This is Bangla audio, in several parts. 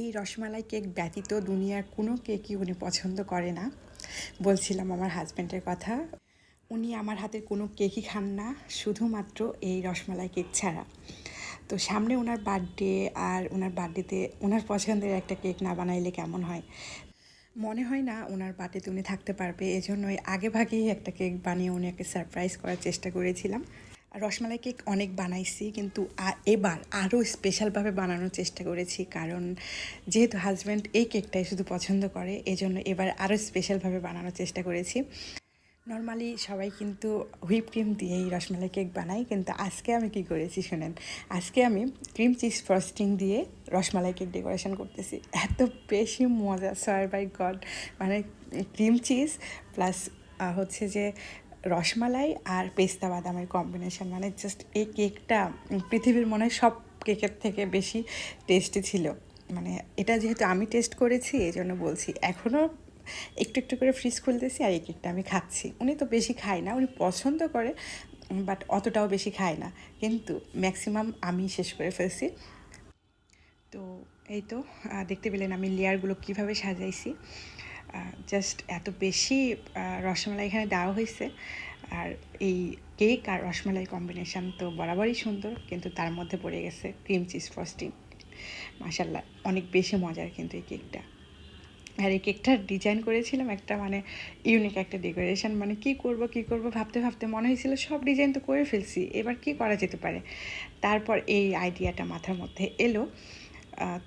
এই রসমালাই কেক ব্যতীত দুনিয়ার কোনো কেকই উনি পছন্দ করে না। বলছিলাম আমার হাজব্যান্ডের কথা, উনি আমার হাতের কোনো কেকই খান না, শুধুমাত্র এই রসমালাই কেক ছাড়া। তো সামনে ওনার বার্থডে আর ওনার বার্থডেতে ওনার পছন্দের একটা কেক না বানাইলে কেমন হয়? মনে হয় না ওনার বার্থডেতে উনি থাকতে পারবে, এজন্যই আগে ভাগেই একটা কেক বানিয়ে উনি একটা সারপ্রাইজ করার চেষ্টা করেছিলাম। রসমালাই কেক অনেক বানাইছি, কিন্তু এবার আরও স্পেশালভাবে বানানোর চেষ্টা করেছি। কারণ যেহেতু হাজব্যান্ড এই কেকটাই শুধু পছন্দ করে, এজন্য এবার আরও স্পেশালভাবে বানানোর চেষ্টা করেছি। নর্মালি সবাই কিন্তু হুইপ ক্রিম দিয়েই রসমালাই কেক বানাই কিন্তু আজকে আমি কি করেছি শোনেন? আজকে আমি ক্রিম চিজ ফ্রস্টিং দিয়ে রসমালাই কেক ডেকোরেশন করতেছি। এত বেশি মজা সয়ার বাই গড মানে ক্রিম চিজ প্লাস হচ্ছে যে রসমালাই আর পেস্তা বাদামের কম্বিনেশন মানে জাস্ট এই কেকটা পৃথিবীর মনে হয় সব কেকের থেকে বেশি টেস্টি ছিল। মানে এটা যেহেতু আমি টেস্ট করেছি এই জন্য বলছি এখনও একটু একটু করে ফ্রিজ খুলতেছি আর এই কেকটা আমি খাচ্ছি। উনি তো বেশি খায় না, উনি পছন্দ করে বাট অতটাও বেশি খায় না। কিন্তু ম্যাক্সিমাম আমি শেষ করে ফেলছি। তো এই তো দেখতে পেলেন আমি লেয়ারগুলো কীভাবে সাজাইছি। জাস্ট এত বেশি রসমালাই এখানে দেওয়া হয়েছে। আর এই কেক আর রসমালাই কম্বিনেশন তো বরাবরই সুন্দর, কিন্তু তার মধ্যে পড়ে গেছে ক্রিম চিজ ফ্রস্টিং মাসাল্লাহ অনেক বেশি মজার কিন্তু এই কেকটা আর এই কেকটার ডিজাইন করেছিলাম একটা মানে ইউনিক একটা ডেকোরেশন মানে কি করব কি করব, ভাবতে ভাবতে মনে হয়েছিল, সব ডিজাইন তো করে ফেলছি, এবার কি করা যেতে পারে? তারপর এই আইডিয়াটা মাথার মধ্যে এলো।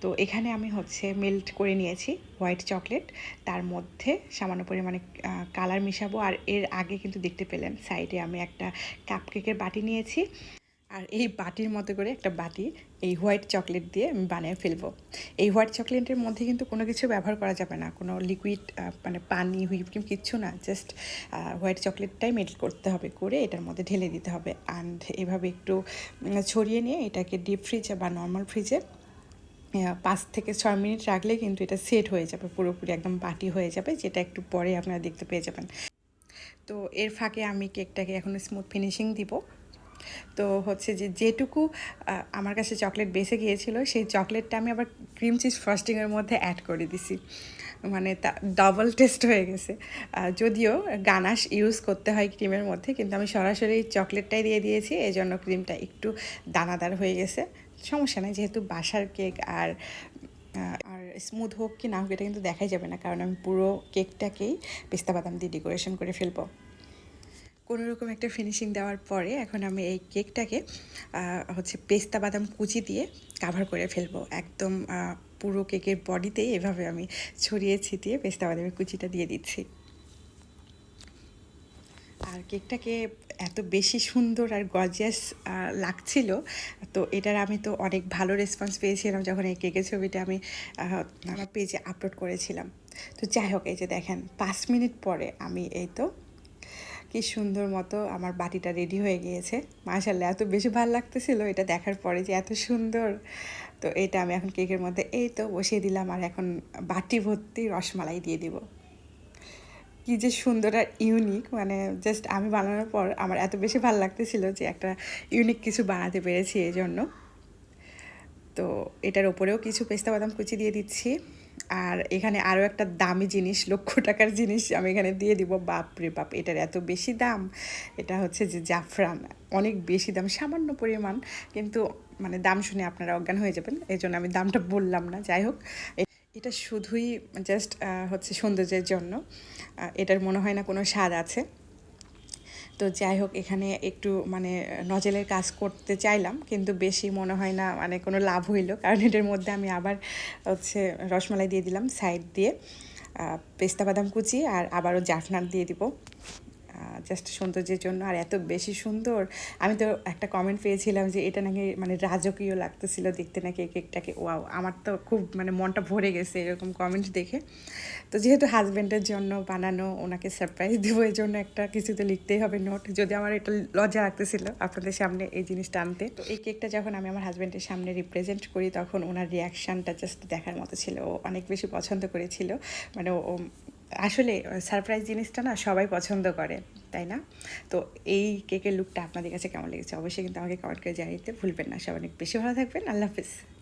তো এখানে আমি হচ্ছে মেল্ট করে নিয়েছি হোয়াইট চকলেট তার মধ্যে সামান্য পরিমাণে কালার মিশাবো। আর এর আগে কিন্তু দেখতে পেলেন সাইডে আমি একটা কাপ কেকের বাটি নিয়েছি। আর এই বাটির মতো করে একটা বাটি, এই হোয়াইট চকলেট দিয়ে আমি বানিয়ে ফেলব। এই হোয়াইট চকলেটের মধ্যে কিন্তু কোনো কিছু ব্যবহার করা যাবে না। কোনো লিকুইড মানে পানি হুইপ ক্রিম কিচ্ছু না। জাস্ট হোয়াইট চকলেটটাই মেল্ট করতে হবে করে এটার মধ্যে ঢেলে দিতে হবে। অ্যান্ড এভাবে একটু ছড়িয়ে নিয়ে এটাকে ডিপ ফ্রিজে বা নর্মাল ফ্রিজে পাঁচ থেকে ছয় মিনিট রাখলে কিন্তু এটা সেট হয়ে যাবে, পুরোপুরি একদম বাটি হয়ে যাবে, যেটা একটু পরে আপনারা দেখতে পেয়ে যাবেন। তো এর ফাঁকে আমি কেকটাকে এখন স্মুথ ফিনিশিং দিব। তো হচ্ছে যে যেটুকু আমার কাছে চকলেট বেঁচে গিয়েছিল, সেই চকলেটটা আমি আবার ক্রিম চিজ ফ্রস্টিংয়ের মধ্যে অ্যাড করে দিছি। মানে তা ডাবল টেস্ট হয়ে গেছে। যদিও গানাশ ইউজ করতে হয় ক্রিমের মধ্যে, কিন্তু আমি সরাসরি চকলেটটাই দিয়ে দিয়েছি এই জন্য ক্রিমটা একটু দানাদার হয়ে গেছে। সমস্যা নেই, যেহেতু বাসার কেক আর আর স্মুথ হোক কি না হোক, এটা কিন্তু দেখাই যাবে না, কারণ আমি পুরো কেকটাকেই পেস্তা বাদাম দিয়ে ডেকোরেশন করে ফেলব। কোনো রকম একটা ফিনিশিং দেওয়ার পরে এখন আমি এই কেকটাকে হচ্ছে পেস্তা বাদাম কুচি দিয়ে কাভার করে ফেলব। একদম পুরো কেকের বডিতেই এভাবে আমি ছড়িয়ে ছিটিয়ে পেস্তা বাদামের কুচিটা দিয়ে দিচ্ছি। আর কেকটাকে এত বেশি সুন্দর আর গর্জিয়াস লাগছিল। তো এটার আমি তো অনেক ভালো রেসপন্স পেয়েছিলাম যখন এই কেকের ছবিটা আমি আমার পেজে আপলোড করেছিলাম। তো যাই হোক, এই যে দেখেন, পাঁচ মিনিট পরে আমি এই তো কি সুন্দর মতো আমার বাটিটা রেডি হয়ে গিয়েছে। মাশাল্লাহ এত বেশি ভালো লাগতেছিল এটা দেখার পরে যে এত সুন্দর। তো এটা আমি এখন কেকের মধ্যে এই তো বসিয়ে দিলাম আর এখন বাটি ভর্তি রসমালাই দিয়ে দিব। কি যে সুন্দর আর ইউনিক মানে জাস্ট আমি বানানোর পর আমার এত বেশি ভালো লাগতেছিল যে একটা ইউনিক কিছু বানাতে পেরেছি এই জন্য তো এটার ওপরেও কিছু পেস্তা বাদাম কুচি দিয়ে দিচ্ছি। আর এখানে আরও একটা দামি জিনিস, লক্ষ টাকার জিনিস আমি এখানে দিয়ে দিব। বাপ রে বাপ, এটার এত বেশি দাম? এটা হচ্ছে যে জাফরান। অনেক বেশি দাম, সামান্য পরিমাণ। কিন্তু মানে দাম শুনে আপনারা অজ্ঞান হয়ে যাবেন এই জন্য আমি দামটা বললাম না। যাই হোক এটা শুধুই জাস্ট হচ্ছে সৌন্দর্যের জন্য। এটার মনে হয় না কোনো স্বাদ আছে। তো যাই হোক, এখানে একটু মানে নজেলের কাজ করতে চাইলাম, কিন্তু বেশি মনে হয় না মানে কোনো লাভ হইল। কারণ এটার মধ্যে আমি আবার হচ্ছে রসমালাই দিয়ে দিলাম সাইড দিয়ে। পেস্তা বাদাম কুচি আর আবারও জাফনার দিয়ে দিব। জাস্ট সৌন্দর্যের জন্য আর এত বেশি সুন্দর। আমি তো একটা কমেন্ট পেয়েছিলাম যে এটা নাকি মানে রাজকীয় লাগতেছিল দেখতে নাকি এই কেকটাকে। ওয়াও আমার তো খুব মানে মনটা ভরে গেছে এরকম কমেন্ট দেখে। তো যেহেতু হাজব্যান্ডের জন্য বানানো, ওনাকে সারপ্রাইজ দেবো এই জন্য একটা কিছু তো লিখতেই হবে নোট যদি আমার এটা লজ্জা লাগতেছিল আপনাদের সামনে এই জিনিসটা আনতে। তো এই কেকটা যখন আমি আমার হাজব্যান্ডের সামনে রিপ্রেজেন্ট করি, তখন ওনার রিয়াকশানটা জাস্ট দেখার মতো ছিল। ও অনেক বেশি পছন্দ করেছিল। মানে ও আসলে সারপ্রাইজ জিনিসটা না সবাই পছন্দ করে, তাই না? তো এই কেকের লুকটা আপনাদের কাছে কেমন লেগেছে? অবশ্যই কিন্তু আমাকে কমেন্ট করে জানিয়ে ভুলবেন না। সবাই অনেক বেশি ভালো থাকবেন। আল্লাহ হাফিজ।